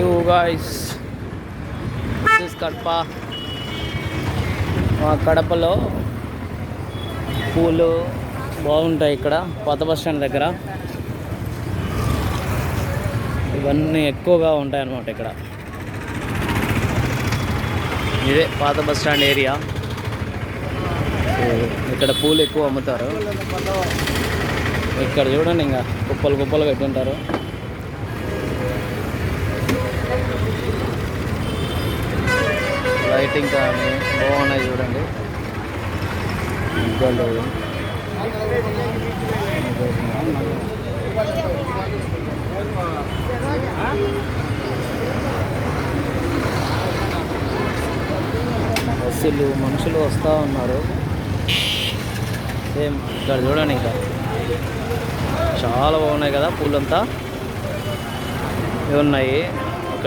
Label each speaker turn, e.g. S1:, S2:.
S1: Guys this Kadapa మా కడపలో పూలు బాగుంటాయి ఇక్కడ పాత బస్ స్టాండ్ దగ్గర. ఇవన్నీ ఎక్కువగా ఉంటాయి అన్నమాట ఇక్కడ. ఇదే పాత బస్ స్టాండ్ ఏరియా. ఇక్కడ పూలు ఎక్కువ అమ్ముతారు. ఇక్కడ చూడండి ఇంకా కుప్పలు కుప్పలు పెట్టుంటారు లైటింగ్ కానీ బాగున్నాయి చూడండి. ముగ్గలు బస్సులు మనుషులు వస్తూ ఉన్నారు. సేమ్ ఇక్కడ చూడండి ఇంకా చాలా బాగున్నాయి కదా పూలంతా. ఇవి ఉన్నాయి